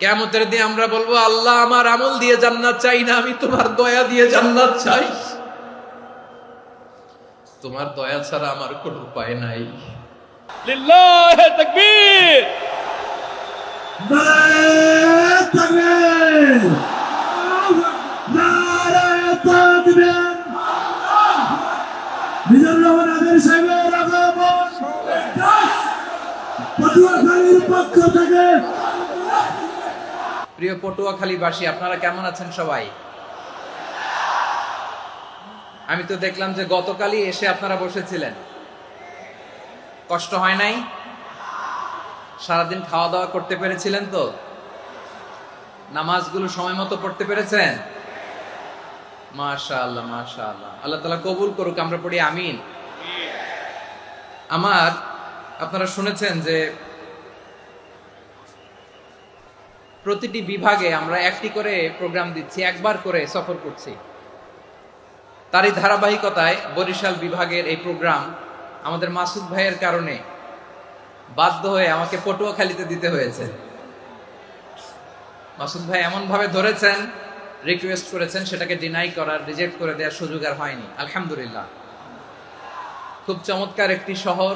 কেমতের দিয়ে আমরা বলব আল্লাহ আমার আমল দিয়ে জান্নাত চাই না আমি তোমার দয়া দিয়ে জান্নাত চাই। তোমার দয়া ছাড়া আমার কোনো উপায় নাই। মিজানুর রহমান আদের সাহেবের আগমন পটুয়াখালীর পক্ষ থেকে প্রিয় পটুয়াখালীবাসী আপনারা কেমন আছেন সবাই? আমি তো দেখলাম যে গতকালই এসে আপনারা বসেছিলেন। কষ্ট হয় নাই? সারাদিন খাওয়া দাওয়া করতে পেরেছিলেন তো? নামাজগুলো সময় মতো পড়তে পেরেছেন? মাশা আল্লাহ মাশা আল্লাহ আল্লাহ তালা কবুল করুক, আমরা পড়ি আমিন। আমার, আপনারা শুনেছেন যে প্রতিটি বিভাগে আমরা একটি করে প্রোগ্রাম দিচ্ছি, একবার করে সফর করছি। তারই ধারাবাহিকতায় বরিশাল বিভাগের এই প্রোগ্রাম আমাদের মাসুদ ভাইয়ের কারণে বাধ্য হয়ে আমাকে পটুয়াখালীতে দিতে হয়েছে। মাসুদ ভাই এমন ভাবে ধরেছেন রিকোয়েস্ট করেছেন, সেটাকে ডিনাই করার রিজেক্ট করে দেওয়ার সুযোগ আর হয়নি। আলহামদুলিল্লাহ। খুব চমৎকার একটি শহর,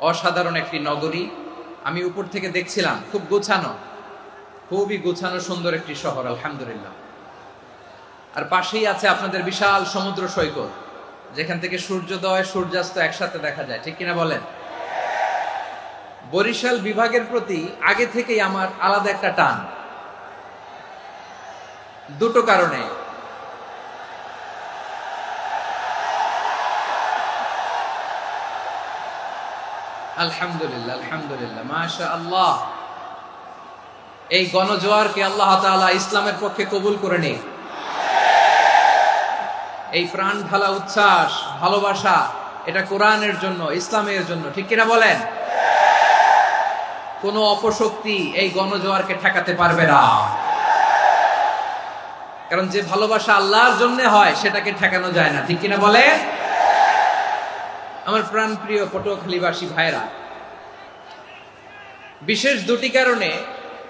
অসাধারণ একটি নগরী। আমি উপর থেকে দেখছিলাম, খুব গোছানো। খুবই গোছানো সুন্দর একটি শহর, আলহামদুলিল্লাহ। আর পাশেই আছে আপনাদের বিশাল সমুদ্র সৈকত, যেখান থেকে সূর্যোদয়, সূর্যাস্ত একসাথে দেখা যায়, ঠিক কিনা বলেন? বরিশাল বিভাগের প্রতি আগে থেকেই আমার আলাদা একটা টান। দুটো কারণে। আলহামদুলিল্লাহ আলহামদুলিল্লাহ মাশা আল্লাহ এই গণজোয়ারকে আল্লাহ তাআলা ইসলামের পক্ষে কবুল করে নিক। এই প্রাণ ঢালা উচ্ছ্বাস, ভালোবাসা, এটা কোরআনের জন্য, ইসলামের জন্য, ঠিক কিনা বলেন? কোন অপশক্তি এই গণজোয়ারকে ঠেকাতে পারবে না। কারণ যে ভালোবাসা আল্লাহর জন্য হয়, সেটাকে ঠেকানো যায় না, ঠিক কিনা বলে আমার প্রাণ প্রিয় পটুয়াখালীবাসী ভাইরা বিশেষ দুটি কারণে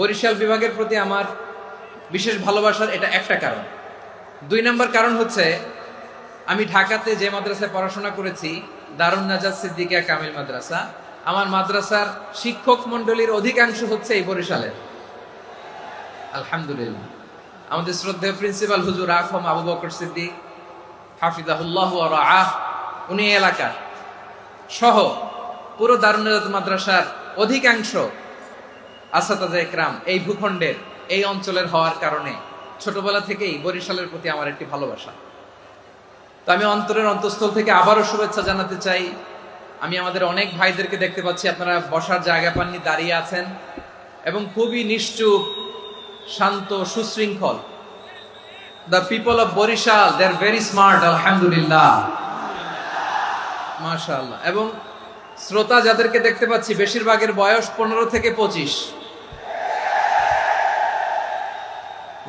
বরিশাল বিভাগের প্রতি আমার বিশেষ ভালোবাসার এটা একটা কারণ। দুই নম্বর কারণ হচ্ছে, আমি ঢাকাতে যে মাদ্রাসায় পড়াশোনা করেছি, দারুণ নাজাদ সিদ্দিকিয়া কামিল মাদ্রাসা, আমার মাদ্রাসার শিক্ষক মন্ডলীর অধিকাংশ হচ্ছে এই বরিশালের। আলহামদুলিল্লাহ। আমাদের শ্রদ্ধেয় প্রিন্সিপাল হুজুর আখম আবু বকর সিদ্দিক, হাফিজাহুল্লাহ আহ উনি এলাকার। সহ পুরো দারুণ নাজাদ মাদ্রাসার অধিকাংশ আসাতাজা একরাম, এই ভূখণ্ডের, এই অঞ্চলের হওয়ার কারণে ছোটবেলা থেকেই বরিশালের প্রতি আমার একটি ভালোবাসা। তো আমি অন্তরের অন্তঃস্থল থেকে আবারও শুভেচ্ছা জানাতে চাই। আমি আমাদের অনেক ভাইদেরকে দেখতে পাচ্ছি, আপনারা বসার জায়গা পাননি, দাঁড়িয়ে আছেন। এবং খুবই নিশ্চুপ, শান্ত, সুশৃঙ্খল। The people of Barisal they are very smart আলহামদুলিল্লাহ। মাশাআল্লাহ। এবং শ্রোতা যাদেরকে দেখতে পাচ্ছি, বেশিরভাগের বয়স পনেরো থেকে পঁচিশ।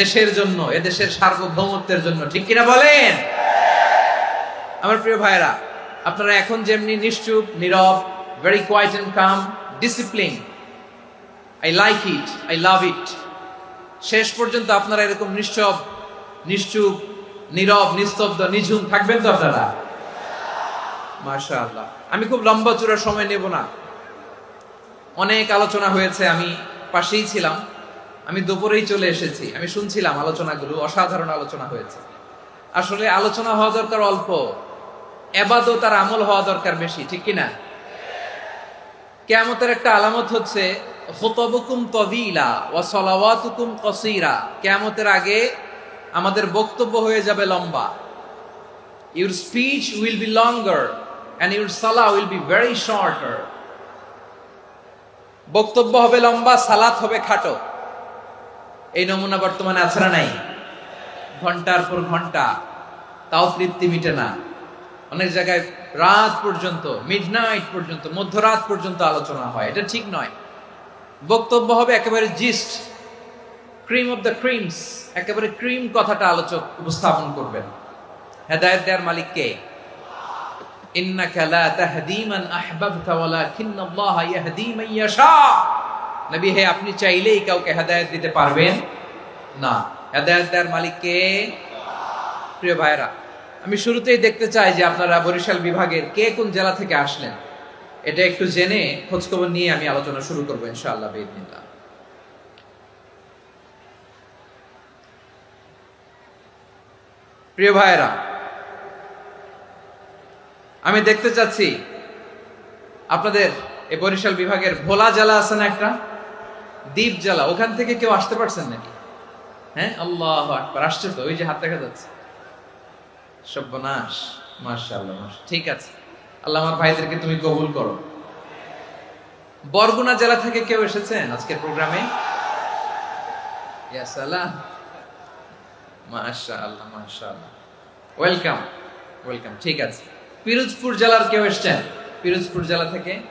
দেশের জন্য, এদেশের সার্বভৌমত্বের জন্য, ঠিক কিনা বলেন? আমার প্রিয় ভাইরা আপনারা এখন যেমনি নিশ্চুপ, নীরব very quiet and calm discipline I like it I love it শেষ পর্যন্ত আপনারা এরকম নিশ্চব, নিশ্চুপ, নীরব, নিস্তব্ধ, নিঝুম থাকবেন তো আপনারা? মাশা আল্লাহ আমি খুব লম্বা চূড়ার সময় নেব না। অনেক আলোচনা হয়েছে, আমি পাশেই ছিলাম। আমি দুপুরেই চলে এসেছি। আমি শুনছিলাম আলোচনাগুলো, অসাধারণ আলোচনা হয়েছে। আসলে আলোচনা হওয়া দরকার অল্প। এবাদও তার আমল হওয়া দরকার বেশি, ঠিক কিনা? কেয়ামতের একটা আলামত হচ্ছে, খুতবুকুম তবিলা ওয়া সলাওয়াতুকুম কসিরা। কেয়ামতের আগে আমাদের বক্তব্য হয়ে যাবে লম্বা। Your speech will be longer and your সালা উইল বি ভেরি শর্টার বক্তব্য হবে লম্বা, সালাত হবে খাটো। এই নমুনা বর্তমানে আছে না নাই। ঘণ্টার পর ঘণ্টা। তাও তৃপ্তি মিটে না। অনেক জায়গায় রাত পর্যন্ত মিডনাইট পর্যন্ত, মধ্যরাত পর্যন্ত আলোচনা হয়। এটা ঠিক নয়। বক্তব্য হবে একেবারে gist cream of the creams একেবারে ক্রিম কথাটা আলোচক উপস্থাপন করবেন। হেদায়ত দেয়ার মালিক কে? ইন্নাকা লা তাহদি মান আহবাবতা ওয়ালাকিন আল্লাহ ইয়াহদি মান ইয়াশা। নবী হে, আপনি চাইলেই কাউকে হেদায়েত দিতে পারবেন না। হেদায়েত দেওয়ার মালিক কে প্রিয় ভাইরা আমি শুরুতেই দেখতে চাই যে আপনারা বরিশাল বিভাগের কে কোন জেলা থেকে আসলেন। এটা একটু জেনে খোঁজখবর নিয়ে আমি আলোচনা শুরু করব ইনশাআল্লাহ বিদিনিল্লাহ প্রিয় ভাইরা আমি দেখতে চাচ্ছি আপনাদের এই বরিশাল বিভাগের ভোলা জেলা আছে না একটা? দ্বীপ জ্বালা, ওখান থেকে কেউ আসতে পারছেন নাকি? হ্যাঁ? আল্লাহ আকবার, আসছে তো, ওই যে হাত দেখা যাচ্ছে। সর্বনাশ মাশাআল্লাহ মাশা ঠিক আছে। আল্লাহ আমার ভাইদেরকে তুমি কবুল করো। বরগুনা জেলা থেকে কেউ এসেছেন আজকের প্রোগ্রামে? মাশাআল্লাহ মাশাআল্লাহ। ওয়েলকাম ওয়েলকাম, ঠিক আছে। পিরোজপুর জেলার কেউ এসছেন? পিরোজপুর জেলা থেকে?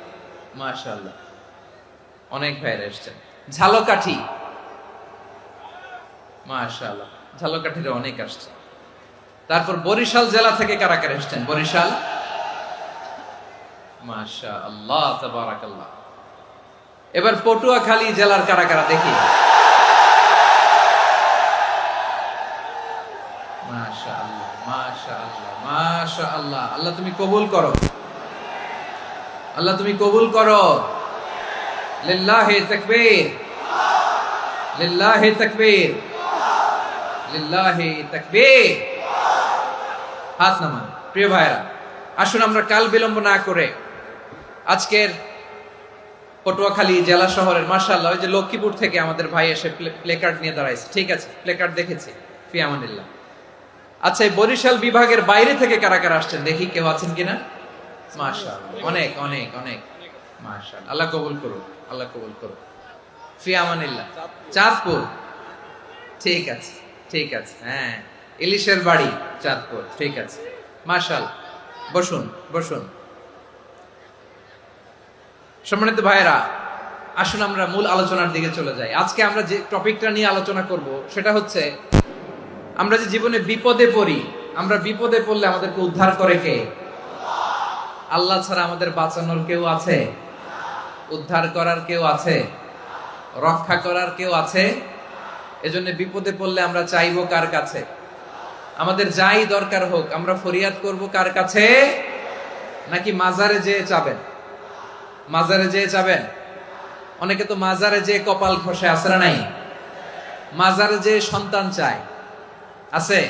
মাশাআল্লাহ। অনেক ভাইরা এসছেন। ঝালকাঠি। মাশাআল্লাহ, ঝালকাঠির অনেক আসছে। তারপর বরিশাল জেলা থেকে কারা কারা এসছেন? বরিশাল? এবার পটুয়াখালী জেলার কারা কারা দেখি? আল্লাহ তুমি কবুল করো। আল্লাহ তুমি কবুল করো। লিল্লাহি তাকবীর। লিল্লাহি তাকবীর। লিল্লাহি তাকবীর। হাত নামান। প্রিয় ভাইরা আসুন আমরা কাল বিলম্ব না করে আজকের পটুয়াখালী জেলা শহরের মার্শাল্লাহ ওই যে লক্ষ্মীপুর থেকে আমাদের ভাই এসে প্লেকার্ড নিয়ে দাঁড়াইছে। ঠিক আছে, প্লেকার্ড দেখেছি, ফি আমানিল্লাহ। আচ্ছা এই বরিশাল বিভাগের বাইরে থেকে কারা কারা আসছেন? দেখি কেউ আছেন কিনা? মার্শাল অনেক অনেক অনেক। মার্শাল আল্লাহ কবুল করুন আল্লাহ কবুল করুন ফি আমানিল্লাহ চাঁদপুর। ঠিক আছে ঠিক আছে হ্যাঁ। ইলিশের বাড়ি, চাঁদপুর, ঠিক আছে। মার্শাল বসুন বসুন। সম্মানিত ভাইয়েরা, আসুন আমরা মূল আলোচনার দিকে চলে যাই। আজকে আমরা যে টপিকটা নিয়ে আলোচনা করব, সেটা হচ্ছে আমরা যে জীবনে বিপদে পড়ি, আমরা বিপদে পড়লে আমাদেরকে উদ্ধার করে কে? আল্লাহ ছাড়া আমাদের বাঁচানোর কেউ আছে? উদ্ধার করার কেউ আছে? রক্ষা করার কেউ আছে? এজন্য বিপদে পড়লে আমরা চাইব কার কাছে? আমাদের যাই দরকার হোক, আমরা ফরিয়াদ করব কার কাছে? নাকি মাজারে যেয়ে চাবেন? মাজারে যেয়ে চাবেন? অনেকে তো মাজারে যে কপাল খসে আছে না নাই? মাজারে যে সন্তান চায়। আছে?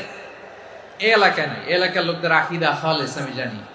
এ এলাকায় নাই এলাকার লোকদের আকিদা খালেস আমি জানি।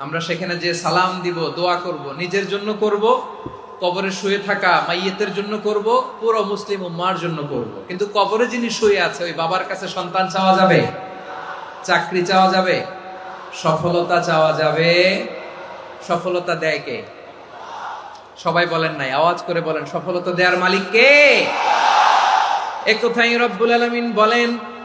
আমরা সেখানে যে সালাম দিব, দোয়া করব, নিজের জন্য করব, কবরে শুয়ে থাকা মাইয়েতের জন্য করব, পুরো মুসলিম উম্মার জন্য করব। কিন্তু কবরে যিনি শুয়ে আছে, ওই বাবার কাছে সন্তান চাওয়া যাবে? চাকরি চাওয়া যাবে? সফলতা চাওয়া যাবে? সফলতা দেয় কে? সবাই বলেন নাই, আওয়াজ করে বলেন, সফলতা দেওয়ার মালিক কে? এক কথাই রব্বুল আলামিন বলেন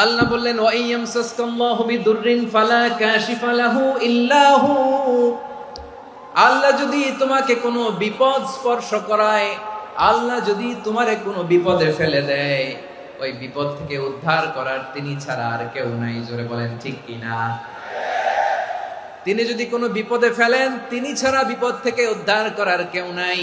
আল্লাহ বললেন ওয়াইয়ামসাসকাল্লাহু বিদুররিন ফালা কাশিফা লাহু ইল্লা হু আল্লাহ যদি তোমাকে কোনো বিপদ স্পর্শ করায়, আল্লাহ যদি তোমারে কোনো বিপদে ফেলে দেয়, ওই বিপদ থেকে উদ্ধার করার তিনি ছাড়া আর কেউ নাই। জোরে বলেন, ঠিক কিনা তিনি যদি কোনো বিপদে ফেলেন, তিনি ছাড়া বিপদ থেকে উদ্ধার করার কেউ নাই।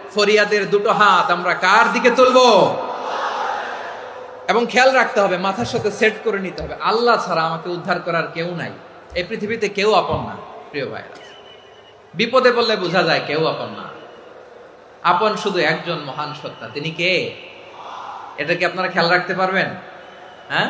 ফরিয়াদের দুটো হাত আমরা কার দিকে তুলব? এবং খেয়াল রাখতে হবে, মাথার সাথে সেট করে নিতে হবে। আল্লাহ ছাড়া আমাকে উদ্ধার করার কেউ নাই। এই পৃথিবীতে কেউ আপন না, প্রিয় ভাই বিপদে বললে বোঝা যায় কেউ আপন না। আপন শুধু একজন মহান সত্তা, তিনি কে? এটা কি আপনারা খেয়াল রাখতে পারবেন? হ্যাঁ?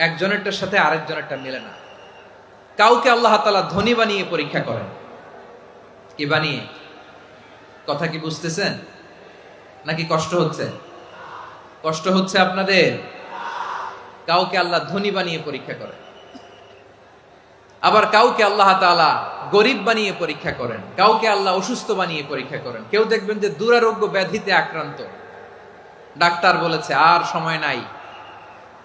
একজনেরটার সাথে আরেকজনেরটা মিলে না। কাউকে আল্লাহ তাআলা ধনী বানিয়ে পরীক্ষা করেন। কি বানিয়ে? কথা কি বুঝতেছেন? নাকি কষ্ট হচ্ছে? কষ্ট হচ্ছে আপনাদের? কাউকে আল্লাহ ধনী বানিয়ে পরীক্ষা করেন। আবার কাউকে আল্লাহ তাআলা গরিব বানিয়ে পরীক্ষা করেন। কাউকে আল্লাহ অসুস্থ বানিয়ে পরীক্ষা করেন। কেউ দেখবেন যে দুরারোগ্য ব্যাধিতে আক্রান্ত। ডাক্তার বলেছে, আর সময় নাই।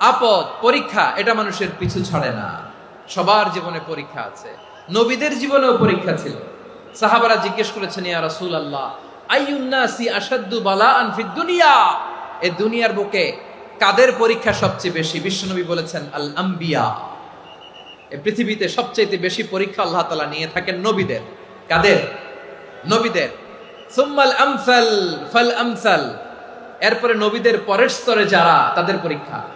আপদ, পরীক্ষা, এটা মানুষের পিছু ছাড়ে না। সবার জীবনে পরীক্ষা আছে। নবীদের জীবনেও পরীক্ষা ছিল। সাহাবারা জিজ্ঞেস করেছেন, ইয়া আল্লাহ আনফিদ দুনিয়া? এ দুনিয়ার বুকে কাদের পরীক্ষা সবচেয়ে বেশি? বিশ্বনবী বলেছেন, আল আম্বিয়া। এই পৃথিবীতে সবচেয়ে বেশি পরীক্ষা আল্লাহ তাআলা নিয়ে থাকেন নবীদের। কাদের? নবীদের। সুম্মাল আমসাল, ফাল আমসাল। এরপরে নবীদের পরের স্তরে যারা, তাদের পরীক্ষা।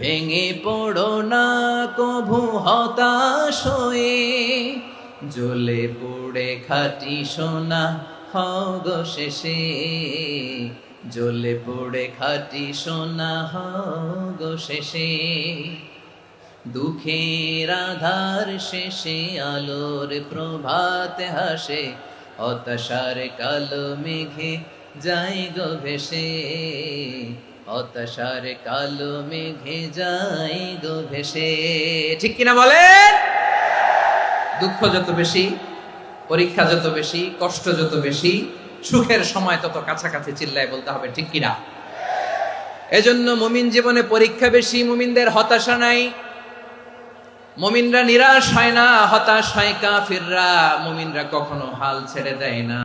ভেঙে পড়ো না, কভু হতাশ হয়ে। জ্বলে পড়ে খাটি সোনা, হও গো শেষে। জ্বলে পড়ে খাটি সোনা, হও গো শেষে। দুঃখের আধার শেষে আলোর প্রভাত হাসে, হতাশার কালো মেঘে যাই গো ভেসে। হতাশার কালো মেঘে যাই গো ভেসে। ঠিক কিনা বলেন? দুঃখ যত বেশি, পরীক্ষা যত বেশি, কষ্ট যত বেশি, সুখের সময় তত কাছাকাছি চিল্লায় বলতে হবে, ঠিক কিনা? এজন্য মুমিন জীবনে পরীক্ষা বেশি, মুমিনদের হতাশা নাই। মুমিনরা নিরাশ হয় না, হতাশ হয় কাফিররা। মুমিনরা কখনো হাল ছেড়ে দেয় না।